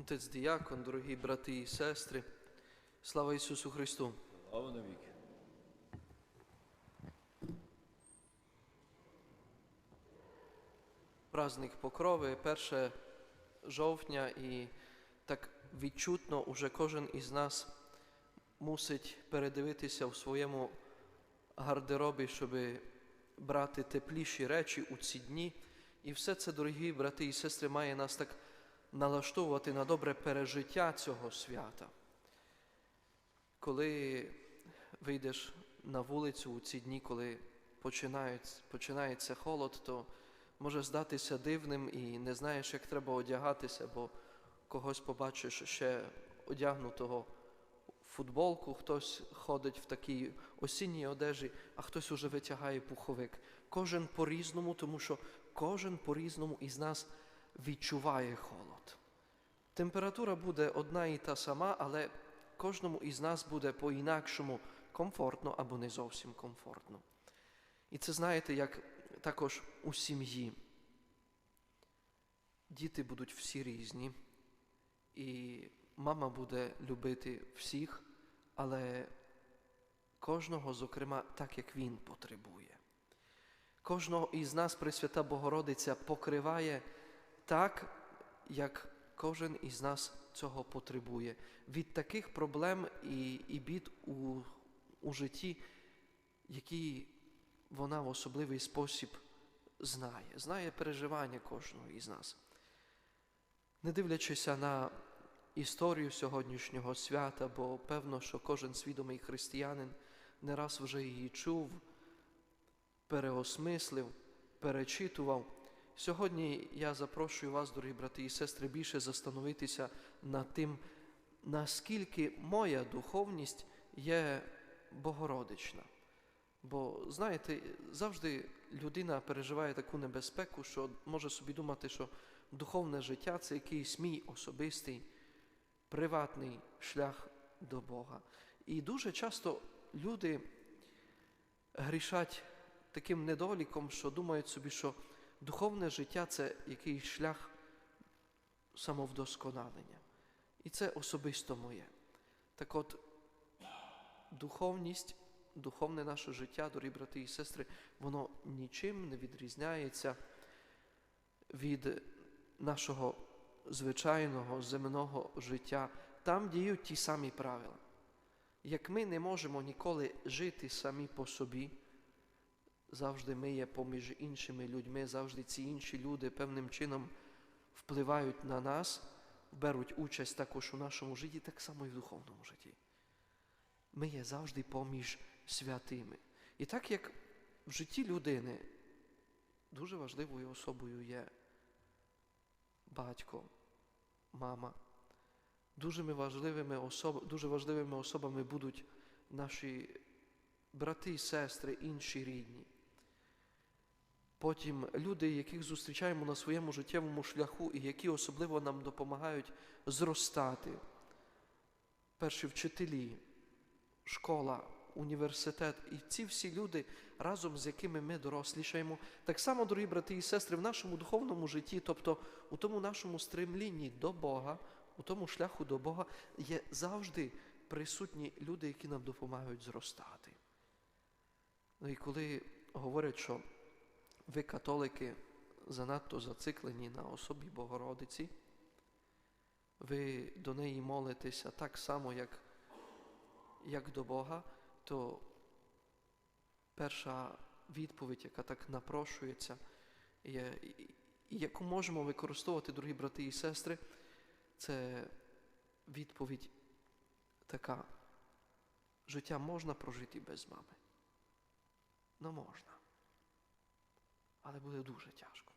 Отець Діякон, дорогі брати і сестри, слава Ісусу Христу! Слава навіки. Праздник Покрови, 1 жовтня, і так відчутно уже кожен із нас мусить передивитися в своєму гардеробі, щоб брати тепліші речі у ці дні. І все це, дорогі брати і сестри, має нас так налаштовувати на добре пережиття цього свята. Коли вийдеш на вулицю у ці дні, коли починається, холод, то може здатися дивним і не знаєш, як треба одягатися, бо когось побачиш ще одягнутого футболку, хтось ходить в такій осінній одежі, а хтось уже витягає пуховик. Кожен по-різному, тому що кожен по-різному із нас відчуває холод. Температура буде одна і та сама, але кожному із нас буде по-інакшому комфортно або не зовсім комфортно. І це знаєте, як також у сім'ї. Діти будуть всі різні, і мама буде любити всіх, але кожного, зокрема, так, як він потребує. Кожного із нас Пресвята Богородиця покриває так, як кожен із нас цього потребує. Від таких проблем і, і бід у, у житті, які вона в особливий спосіб знає, знає переживання кожного із нас. Не дивлячися на історію сьогоднішнього свята, бо певно, що кожен свідомий християнин не раз вже її чув, переосмислив, перечитував. Сьогодні я запрошую вас, дорогі брати і сестри, більше застановитися над тим, наскільки моя духовність є богородична. Бо, знаєте, завжди людина переживає таку небезпеку, що може собі думати, що духовне життя це якийсь мій особистий, приватний шлях до Бога. І дуже часто люди грішать таким недоліком, що думають собі, що духовне життя це якийсь шлях самовдосконалення. І це особисто моє. Так от, духовність, духовне наше життя, дорогі брати і сестри, воно нічим не відрізняється від нашого звичайного земного життя. Там діють ті самі правила. Як ми не можемо ніколи жити самі по собі, завжди ми є поміж іншими людьми, завжди ці інші люди певним чином впливають на нас, беруть участь також у нашому житті, так само і в духовному житті. Ми є завжди поміж святими. І так як в житті людини дуже важливою особою є батько, мама, дуже важливими, особ... дуже важливими особами будуть наші брати сестри, інші рідні. Потім люди, яких зустрічаємо на своєму життєвому шляху і які особливо нам допомагають зростати. Перші вчителі, школа, університет і ці всі люди, разом з якими ми дорослішаємо, так само, дорогі брати і сестри, в нашому духовному житті, тобто у тому нашому стремлінні до Бога, у тому шляху до Бога, є завжди присутні люди, які нам допомагають зростати. Ну і коли говорять, що ви, католики, занадто зациклені на особі Богородиці, ви до неї молитеся так само, як, як до Бога, то перша відповідь, яка так напрошується, є, яку можемо використовувати, дорогі брати і сестри, це відповідь така. Життя можна прожити без мами. Ну можна. Але буде дуже тяжко.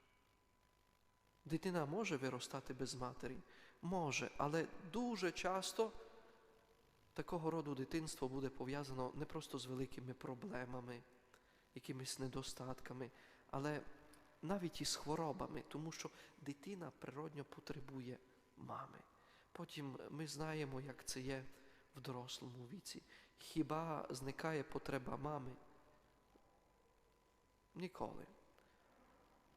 Дитина може виростати без матері? Може, але дуже часто такого роду дитинство буде пов'язано не просто з великими проблемами, якимись недостатками, але навіть із хворобами, тому що дитина природньо потребує мами. Потім ми знаємо, як це є в дорослому віці. Хіба зникає потреба мами? Ніколи.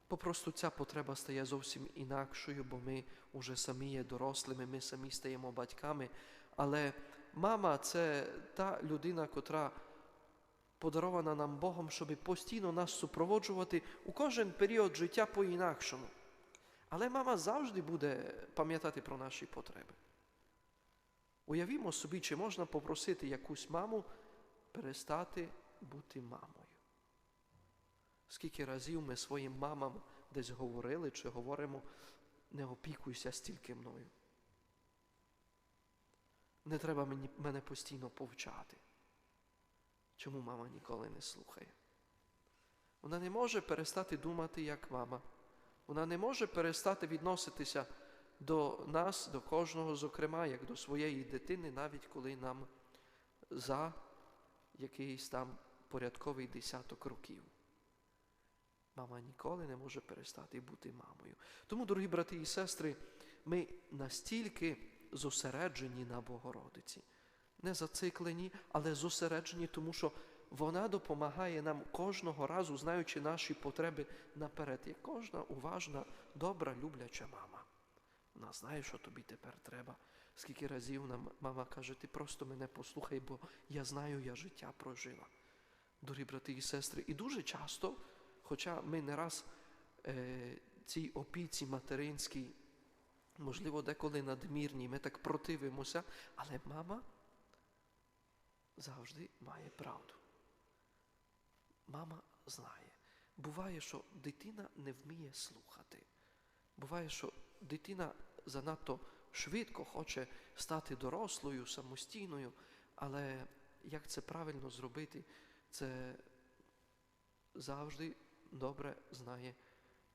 Попросту ця потреба стає зовсім інакшою, бо ми вже самі є дорослими, ми самі стаємо батьками. Але мама це та людина, котра подарована нам Богом, щоб постійно нас супроводжувати у кожен період життя по-інакшому. Але мама завжди буде пам'ятати про наші потреби. Уявімо собі, чи можна попросити якусь маму перестати бути мамою. Скільки разів ми своїм мамам десь говорили чи говоримо, не опікуйся стільки мною. Не треба мені, мене постійно повчати. Чому мама ніколи не слухає? Вона не може перестати думати, як мама. Вона не може перестати відноситися до нас, до кожного, зокрема, як до своєї дитини, навіть коли нам за якийсь там порядковий десяток років. Мама ніколи не може перестати бути мамою. Тому, дорогі брати і сестри, ми настільки зосереджені на Богородиці, не зациклені, але зосереджені, тому що вона допомагає нам кожного разу, знаючи наші потреби наперед. Як кожна уважна, добра, любляча мама. Вона знає, що тобі тепер треба. Скільки разів нам мама каже, ти просто мене послухай, бо я знаю, я життя прожила. Дорогі брати і сестри, і дуже часто, хоча ми не раз е, цій опіці материнській, можливо, деколи надмірній, ми так противимося, але мама завжди має правду. Мама знає. Буває, що дитина не вміє слухати. Буває, що дитина занадто швидко хоче стати дорослою, самостійною, але як це правильно зробити, це завжди добре знає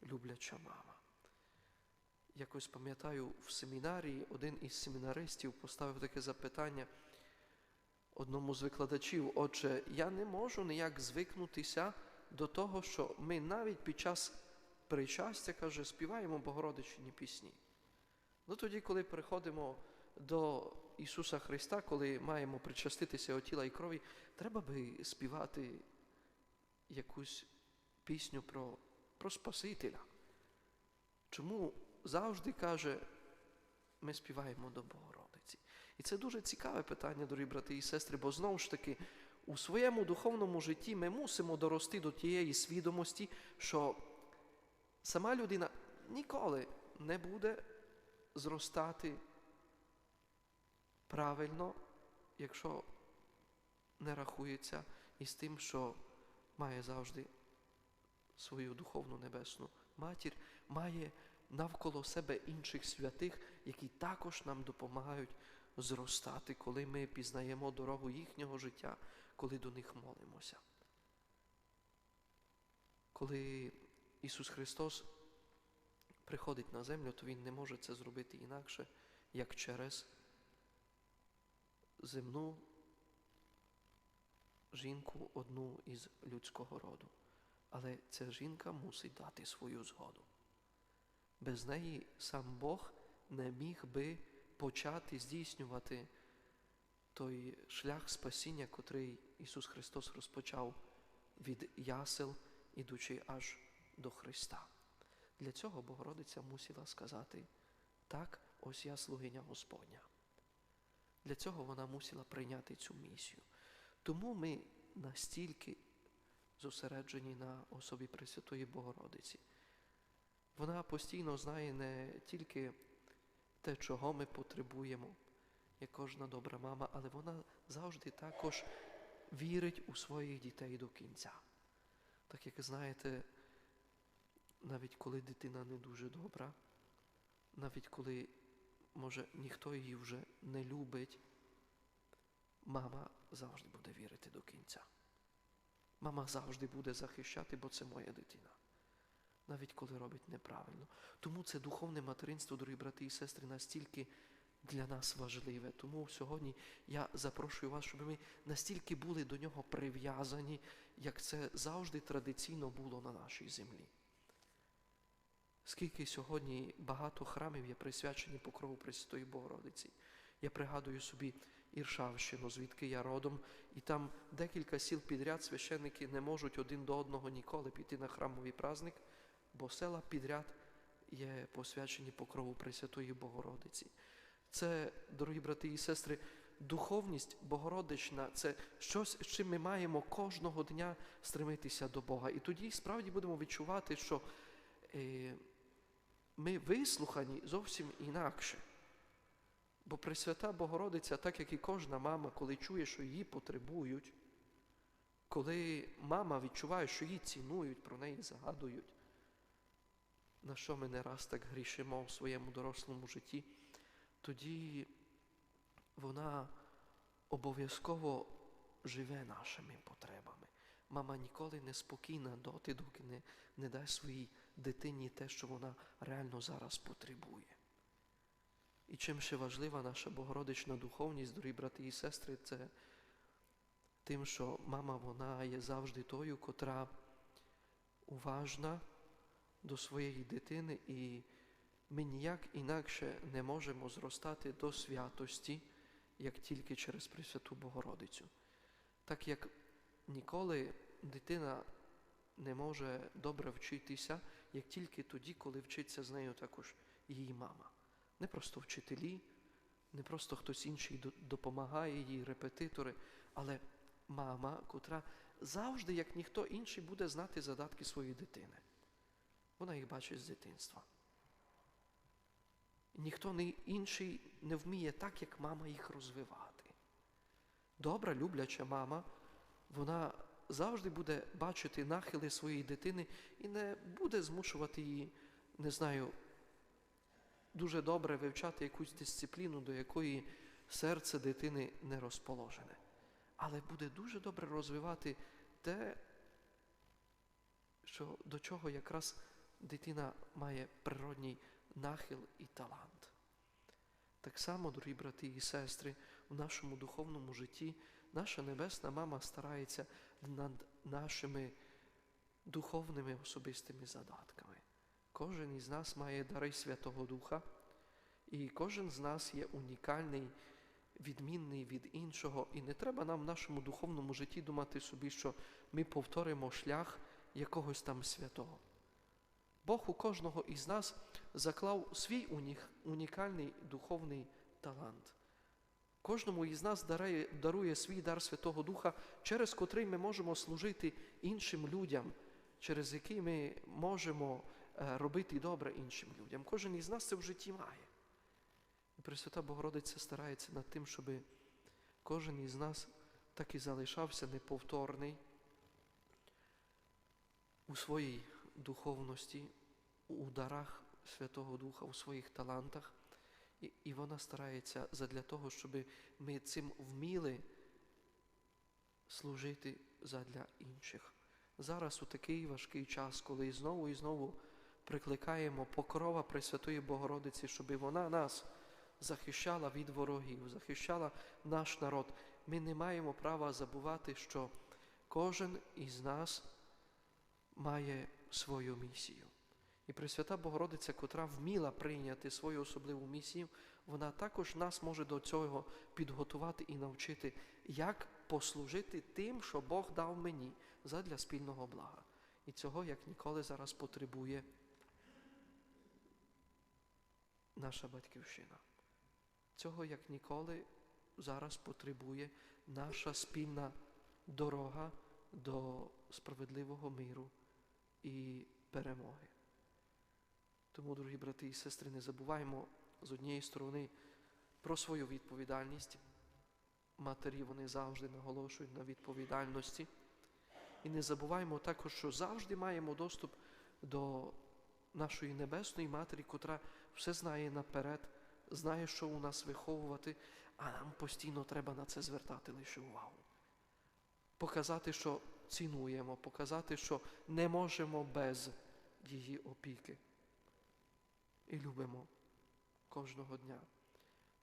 любляча мама. Якось пам'ятаю, в семінарії один із семінаристів поставив таке запитання одному з викладачів, отже, я не можу ніяк звикнутися до того, що ми навіть під час причастя, каже, співаємо Богородичні пісні. Ну тоді, коли приходимо до Ісуса Христа, коли маємо причаститися от тіла і крові, треба би співати якусь пісню про, про Спасителя. Чому завжди каже, ми співаємо до Богородиці? І це дуже цікаве питання, дорогі брати і сестри, бо знову ж таки у своєму духовному житті ми мусимо дорости до тієї свідомості, що сама людина ніколи не буде зростати правильно, якщо не рахується із тим, що має завжди свою духовну небесну матір, має навколо себе інших святих, які також нам допомагають зростати, коли ми пізнаємо дорогу їхнього життя, коли до них молимося. Коли Ісус Христос приходить на землю, то Він не може це зробити інакше, як через земну жінку одну із людського роду. Але ця жінка мусить дати свою згоду. Без неї сам Бог не міг би почати здійснювати той шлях спасіння, котрий Ісус Христос розпочав від ясел, ідучи аж до Христа. Для цього Богородиця мусила сказати, так, ось я слугиня Господня. Для цього вона мусила прийняти цю місію. Тому ми настільки зосереджені на особі Пресвятої Богородиці. Вона постійно знає не тільки те, чого ми потребуємо, як кожна добра мама, але вона завжди також вірить у своїх дітей до кінця. Так як знаєте, навіть коли дитина не дуже добра, навіть коли, може, ніхто її вже не любить, мама завжди буде вірити до кінця. Мама завжди буде захищати, бо це моя дитина. Навіть коли робить неправильно. Тому це духовне материнство, дорогі брати і сестри, настільки для нас важливе. Тому сьогодні я запрошую вас, щоб ми настільки були до нього прив'язані, як це завжди традиційно було на нашій землі. Скільки сьогодні багато храмів є присвячені покрову Пресвятої Богородиці. Я пригадую собі Іршавщину, звідки я родом, і там декілька сіл підряд священники не можуть один до одного ніколи піти на храмовий праздник, бо села підряд є посвячені покрову Пресвятої Богородиці. Це, дорогі брати і сестри, духовність Богородична це щось, з чим ми маємо кожного дня стремитися до Бога. І тоді справді будемо відчувати, що е, ми вислухані зовсім інакше. Бо Пресвята Богородиця, так як і кожна мама, коли чує, що її потребують, коли мама відчуває, що її цінують, про неї згадують, на що ми не раз так грішимо в своєму дорослому житті, тоді вона обов'язково живе нашими потребами. Мама ніколи не спокійна доти, доки не, не дасть своїй дитині те, що вона реально зараз потребує. І чим ще важлива наша Богородична духовність, дорогі брати і сестри, це тим, що мама вона є завжди тою, котра уважна до своєї дитини, і ми ніяк інакше не можемо зростати до святості, як тільки через Пресвяту Богородицю. Так як ніколи дитина не може добре вчитися, як тільки тоді, коли вчиться з нею також її мама. Не просто вчителі, не просто хтось інший допомагає їй, репетитори, але мама, котра завжди, як ніхто інший, буде знати задатки своєї дитини. Вона їх бачить з дитинства. Ніхто не інший не вміє так, як мама їх розвивати. Добра, любляча мама, вона завжди буде бачити нахили своєї дитини і не буде змушувати її, не знаю, дуже добре вивчати якусь дисципліну, до якої серце дитини не розположене. Але буде дуже добре розвивати те, що, до чого якраз дитина має природній нахил і талант. Так само, дорогі брати і сестри, у нашому духовному житті наша Небесна Мама старається над нашими духовними особистими задатками. Кожен із нас має дари Святого Духа, і кожен з нас є унікальний, відмінний від іншого. І не треба нам в нашому духовному житті думати собі, що ми повторимо шлях якогось там святого. Бог у кожного із нас заклав свій унік- унікальний духовний талант. Кожному із нас дарує, дарує свій дар Святого Духа, через котрий ми можемо служити іншим людям, через який ми можемо робити добре іншим людям. Кожен із нас це в житті має. І Пресвята Богородиця старається над тим, щоб кожен із нас так і залишався неповторний у своїй духовності, у дарах Святого Духа, у своїх талантах. І, і вона старається задля того, щоб ми цим вміли служити задля інших. Зараз у такий важкий час, коли знову і знову прикликаємо покрова Пресвятої Богородиці, щоб вона нас захищала від ворогів, захищала наш народ. Ми не маємо права забувати, що кожен із нас має свою місію. І Пресвята Богородиця, котра вміла прийняти свою особливу місію, вона також нас може до цього підготувати і навчити, як послужити тим, що Бог дав мені задля спільного блага. І цього як ніколи зараз потребує наша батьківщина. Цього як ніколи зараз потребує наша спільна дорога до справедливого миру і перемоги. Тому, дорогі брати і сестри, не забуваємо з однієї сторони про свою відповідальність. Матері вони завжди наголошують на відповідальності. І не забуваємо також, що завжди маємо доступ до нашої Небесної Матері, котра все знає наперед, знає, що у нас виховувати, а нам постійно треба на це звертати лише увагу. Показати, що цінуємо, показати, що не можемо без її опіки. І любимо кожного дня.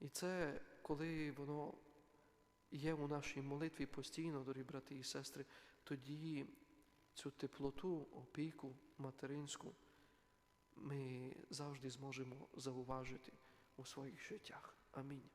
І це, коли воно є у нашій молитві постійно, дорогі брати і сестри, тоді цю теплоту, опіку материнську ми завжди зможемо зауважити у своїх життях. Амінь.